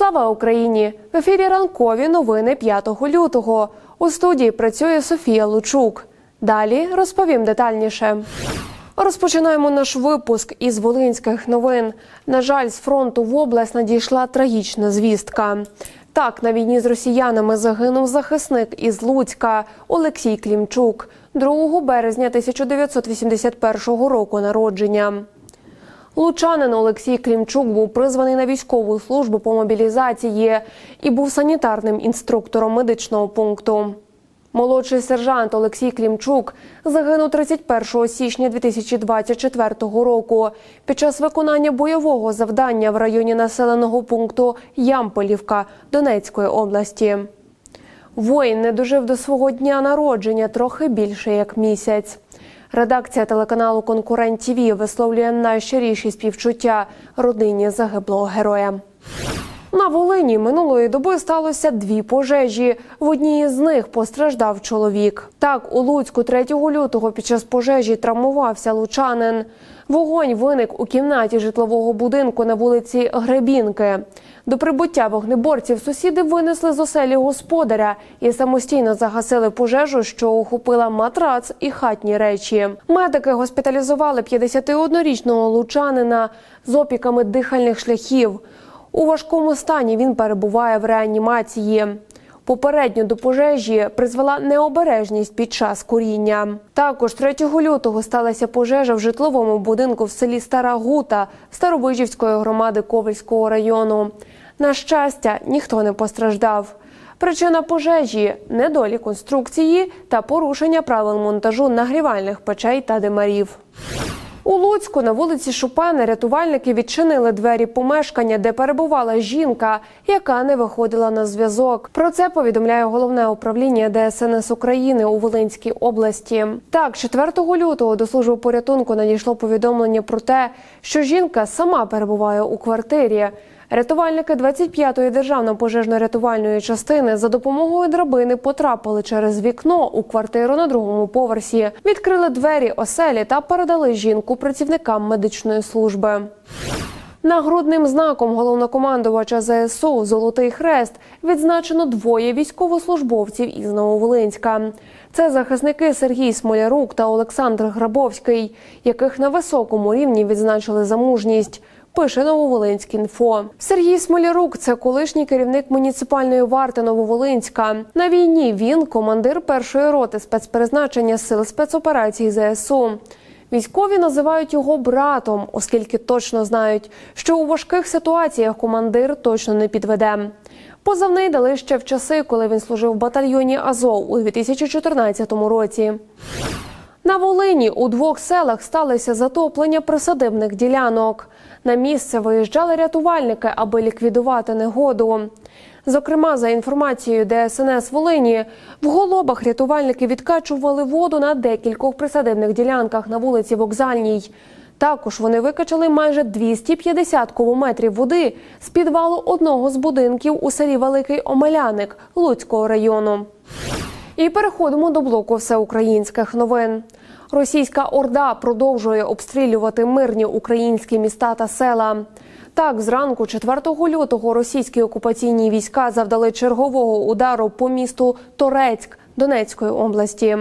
Слава Україні! В ефірі ранкові новини 5 лютого. У студії працює Софія Лучук. Далі розповім детальніше. Розпочинаємо наш випуск із волинських новин. На жаль, з фронту в область надійшла трагічна звістка. Так, на війні з росіянами загинув захисник із Луцька Олексій Клімчук 2 березня 1981 року народження. Лучанин Олексій Клімчук був призваний на військову службу по мобілізації і був санітарним інструктором медичного пункту. Молодший сержант Олексій Клімчук загинув 31 січня 2024 року під час виконання бойового завдання в районі населеного пункту Ямполівка Донецької області. Воїн не дожив до свого дня народження трохи більше як місяць. Редакція телеканалу Конкурент ТІВІ висловлює найщиріші співчуття родині загиблого героя. На Волині минулої доби сталося дві пожежі. В одній з них постраждав чоловік. Так, у Луцьку 3 лютого під час пожежі травмувався лучанин. Вогонь виник у кімнаті житлового будинку на вулиці Гребінки. До прибуття вогнеборців сусіди винесли з оселі господаря і самостійно загасили пожежу, що охопила матрац і хатні речі. Медики госпіталізували 51-річного лучанина з опіками дихальних шляхів. У важкому стані він перебуває в реанімації. Попередньо до пожежі призвела необережність під час куріння. Також 3 лютого сталася пожежа в житловому будинку в селі Стара Гута Старовижівської громади Ковальського району. На щастя, ніхто не постраждав. Причина пожежі недолі конструкції та порушення правил монтажу нагрівальних печей та димарів. У Луцьку на вулиці Шупани рятувальники відчинили двері помешкання, де перебувала жінка, яка не виходила на зв'язок. Про це повідомляє головне управління ДСНС України у Волинській області. Так, 4 лютого до служби порятунку надійшло повідомлення про те, що жінка сама перебуває у квартирі. Рятувальники 25-ї державно пожежно-рятувальної частини за допомогою драбини потрапили через вікно у квартиру на другому поверсі, відкрили двері оселі та передали жінку працівникам медичної служби. Нагрудним знаком головнокомандувача ЗСУ Золотий Хрест відзначено двоє військовослужбовців із Нововолинська. Це захисники Сергій Смолярук та Олександр Грабовський, яких на високому рівні відзначили за мужність. Пише Нововолинськ.Інфо. Сергій Смолярук це колишній керівник муніципальної варти Нововолинська. На війні він командир першої роти спецпризначення сил спецоперацій ЗСУ. Військові називають його братом, оскільки точно знають, що у важких ситуаціях командир точно не підведе. Позивний дали ще в часи, коли він служив в батальйоні Азов у 2014 році. На Волині у двох селах сталося затоплення присадибних ділянок. На місце виїжджали рятувальники, аби ліквідувати негоду. Зокрема, за інформацією ДСНС Волині, в голобах рятувальники відкачували воду на декількох присадибних ділянках на вулиці Вокзальній. Також вони викачали майже 250 кубометрів води з підвалу одного з будинків у селі Великий Омеляник Луцького району. І переходимо до блоку всеукраїнських новин. Російська орда продовжує обстрілювати мирні українські міста та села. Так, зранку 4 лютого російські окупаційні війська завдали чергового удару по місту Торецьк Донецької області,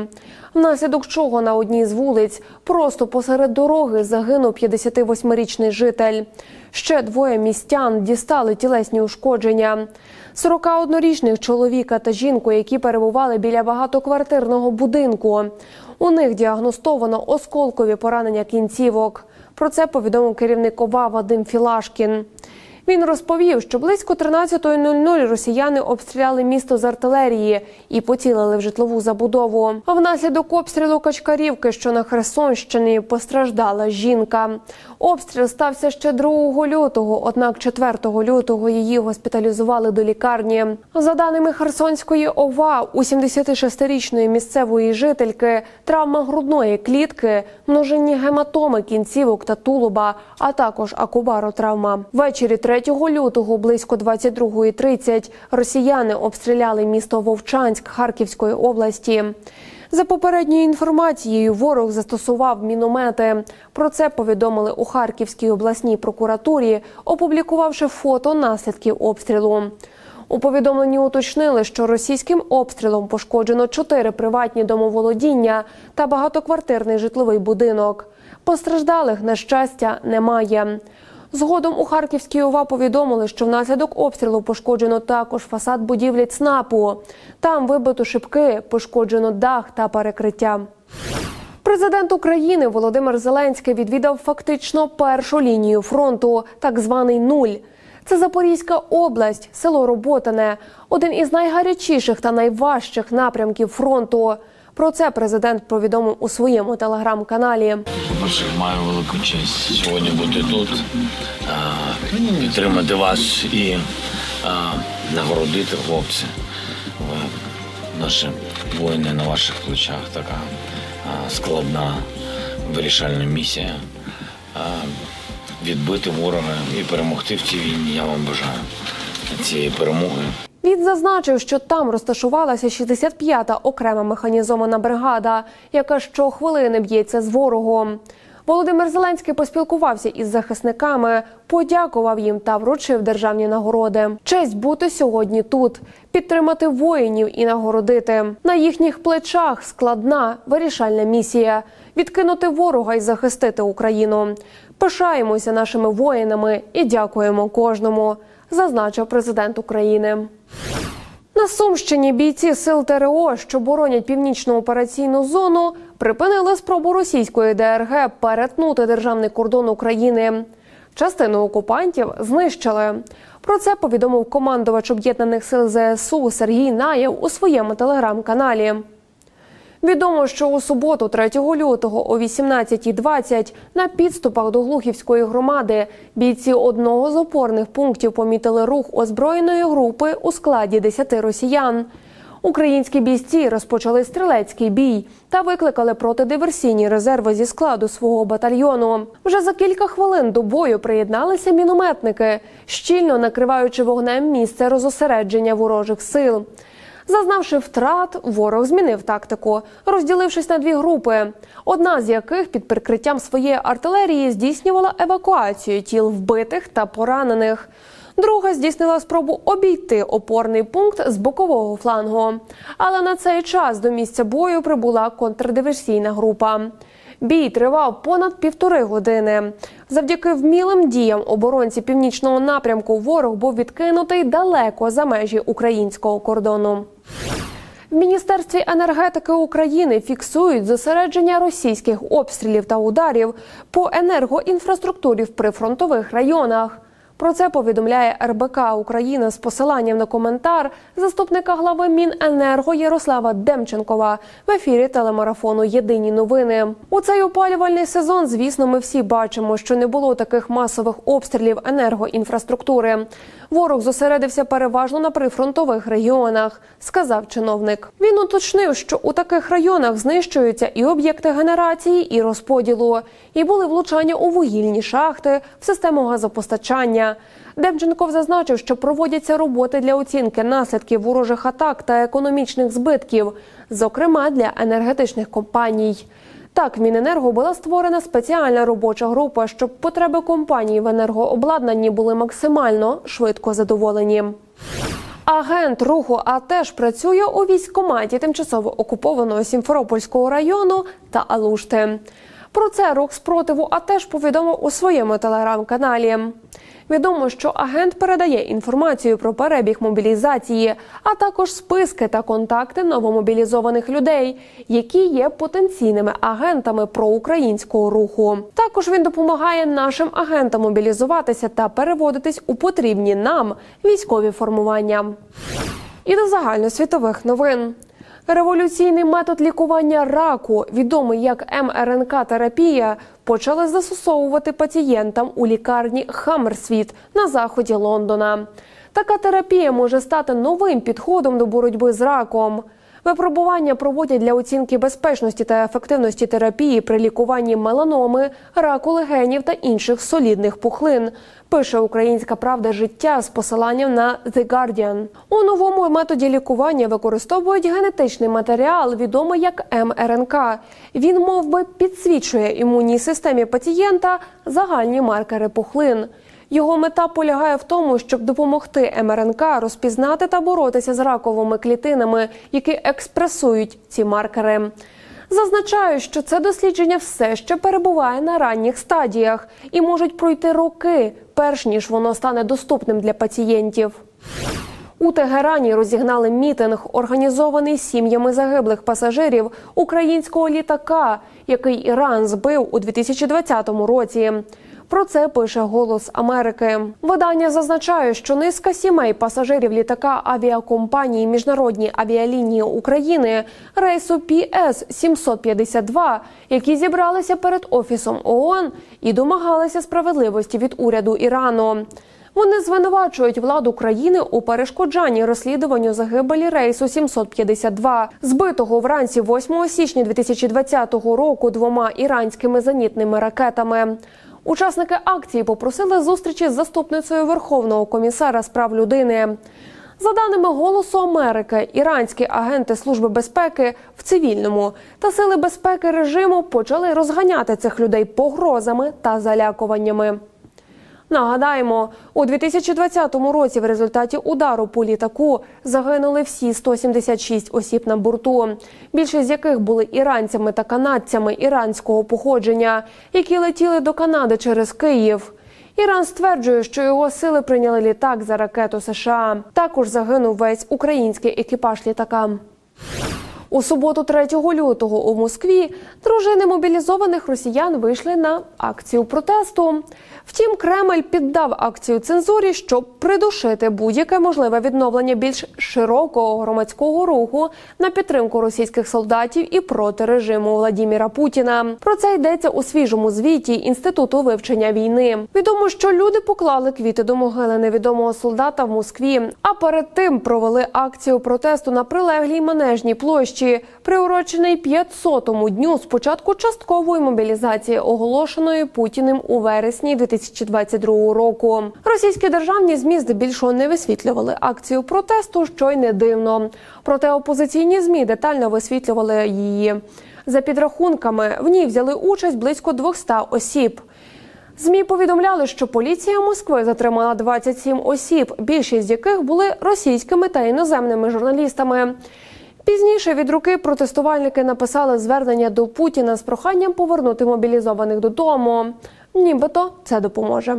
внаслідок чого на одній з вулиць просто посеред дороги загинув 58-річний житель. Ще двоє містян дістали тілесні ушкодження. 41-річних чоловіка та жінку, які перебували біля багатоквартирного будинку. У них діагностовано осколкові поранення кінцівок. Про це повідомив керівник ОВА Вадим Філашкін. Він розповів, що близько 13.00 росіяни обстріляли місто з артилерії і поцілили в житлову забудову. А внаслідок обстрілу Качкарівки, що на Херсонщині, постраждала жінка. Обстріл стався ще 2 лютого, однак 4 лютого її госпіталізували до лікарні. За даними Херсонської ОВА, у 76-річної місцевої жительки травма грудної клітки, множинні гематоми кінцівок та тулуба, а також акубаротравма. Ввечері 3 лютого близько 22.30 росіяни обстріляли місто Вовчанськ Харківської області. За попередньою інформацією, ворог застосував міномети. Про це повідомили у Харківській обласній прокуратурі, опублікувавши фото наслідків обстрілу. У повідомленні уточнили, що російським обстрілом пошкоджено чотири приватні домоволодіння та багатоквартирний житловий будинок. Постраждалих, на щастя, немає. Згодом у Харківській ОВА повідомили, що внаслідок обстрілу пошкоджено також фасад будівлі ЦНАПу. Там вибито шибки, пошкоджено дах та перекриття. Президент України Володимир Зеленський відвідав фактично першу лінію фронту, так званий нуль. Це Запорізька область, село Роботине, один із найгарячіших та найважчих напрямків фронту. Про це президент повідомив у своєму телеграм-каналі. По-перше, маю велику честь сьогодні бути тут, е, підтримати вас і е, нагородити хлопці. Ви наші воїни на ваших плечах. Така е, складна вирішальна місія. Відбити ворога і перемогти в цій війні. Я вам бажаю цієї перемоги. Він зазначив, що там розташувалася 65-та окрема механізована бригада, яка щохвилини б'ється з ворогом. Володимир Зеленський поспілкувався із захисниками, подякував їм та вручив державні нагороди. Честь бути сьогодні тут, підтримати воїнів і нагородити. На їхніх плечах складна вирішальна місія відкинути ворога і захистити Україну. Пишаємося нашими воїнами і дякуємо кожному, зазначив президент України. На Сумщині бійці сил ТРО, що боронять північну операційну зону, припинили спробу російської ДРГ перетнути державний кордон України. Частину окупантів знищили. Про це повідомив командувач об'єднаних сил ЗСУ Сергій Наєв у своєму телеграм-каналі. Відомо, що у суботу, 3 лютого, о 18.20 на підступах до Глухівської громади бійці одного з опорних пунктів помітили рух озброєної групи у складі 10 росіян. Українські бійці розпочали стрілецький бій та викликали протидиверсійні резерви зі складу свого батальйону. Вже за кілька хвилин до бою приєдналися мінометники, щільно накриваючи вогнем місце розосередження ворожих сил. Зазнавши втрат, ворог змінив тактику, розділившись на дві групи. Одна з яких під прикриттям своєї артилерії здійснювала евакуацію тіл вбитих та поранених. Друга здійснила спробу обійти опорний пункт з бокового флангу. Але на цей час до місця бою прибула контрдиверсійна група. Бій тривав понад півтори години. Завдяки вмілим діям оборонці північного напрямку ворог був відкинутий далеко за межі українського кордону. В Міністерстві енергетики України фіксують зосередження російських обстрілів та ударів по енергоінфраструктурі в прифронтових районах. Про це повідомляє РБК Україна з посиланням на коментар заступника глави Міненерго Ярослава Демченкова в ефірі телемарафону Єдині новини. У цей опалювальний сезон, звісно, ми всі бачимо, що не було таких масових обстрілів енергоінфраструктури. Ворог зосередився переважно на прифронтових регіонах, сказав чиновник. Він уточнив, що у таких районах знищуються і об'єкти генерації, і розподілу, і були влучання у вугільні шахти, в систему газопостачання. Демченков зазначив, що проводяться роботи для оцінки наслідків ворожих атак та економічних збитків, зокрема для енергетичних компаній. Так, в Міненерго була створена спеціальна робоча група, щоб потреби компаній в енергообладнанні були максимально швидко задоволені. Агент руху АТЕШ працює у військкоматі тимчасово окупованого Сімферопольського району та Алушти. Про це рух спротиву АТЕШ повідомив у своєму телеграм-каналі. Відомо, що агент передає інформацію про перебіг мобілізації, а також списки та контакти новомобілізованих людей, які є потенційними агентами проукраїнського руху. Також він допомагає нашим агентам мобілізуватися та переводитись у потрібні нам військові формування. І до загальносвітових новин. Революційний метод лікування раку, відомий як МРНК-терапія, почали застосовувати пацієнтам у лікарні Хаммерсвіт на заході Лондона. Така терапія може стати новим підходом до боротьби з раком. Випробування проводять для оцінки безпечності та ефективності терапії при лікуванні меланоми, раку легенів та інших солідних пухлин. Пише Українська правда життя з посиланням на The Guardian. У новому методі лікування використовують генетичний матеріал, відомий як МРНК. Він мов би, підсвічує імунній системі пацієнта загальні маркери пухлин. Його мета полягає в тому, щоб допомогти МРНК розпізнати та боротися з раковими клітинами, які експресують ці маркери. Зазначаю, що це дослідження все ще перебуває на ранніх стадіях і можуть пройти роки, перш ніж воно стане доступним для пацієнтів. У Тегерані розігнали мітинг, організований сім'ями загиблих пасажирів українського літака, який Іран збив у 2020 році. Про це пише Голос Америки. Видання зазначає, що низка сімей пасажирів літака авіакомпанії Міжнародні авіалінії України рейсу PS 752, які зібралися перед офісом ООН і домагалися справедливості від уряду Ірану. Вони звинувачують владу країни у перешкоджанні розслідуванню загибелі рейсу 752, збитого вранці 8 січня 2020 року двома іранськими зенітними ракетами. Учасники акції попросили зустрічі з заступницею Верховного комісара з прав людини. За даними Голосу Америки, іранські агенти Служби безпеки в цивільному та сили безпеки режиму почали розганяти цих людей погрозами та залякуваннями. Нагадаємо, у 2020 році в результаті удару по літаку загинули всі 176 осіб на борту, більшість з яких були іранцями та канадцями іранського походження, які летіли до Канади через Київ. Іран стверджує, що його сили прийняли літак за ракету США. Також загинув весь український екіпаж літака. У суботу, 3 лютого, у Москві дружини мобілізованих росіян вийшли на акцію протесту. Втім, Кремль піддав акцію цензурі, щоб придушити будь-яке можливе відновлення більш широкого громадського руху на підтримку російських солдатів і проти режиму Владіміра Путіна. Про це йдеться у свіжому звіті інституту вивчення війни. Відомо, що люди поклали квіти до могили невідомого солдата в Москві, а перед тим провели акцію протесту на прилеглій манежній площі, приурочений 500-му дню з початку часткової мобілізації, оголошеної Путіним у вересні 2022 року. Російські державні змі здебільшого не висвітлювали акцію протесту, що й не дивно. Проте опозиційні змі детально висвітлювали її. За підрахунками, в ній взяли участь близько 200 осіб. ЗМІ повідомляли, що поліція Москви затримала 27 осіб, більшість з яких були російськими та іноземними журналістами. Пізніше від руки протестувальники написали звернення до Путіна з проханням повернути мобілізованих додому. Нібито це допоможе.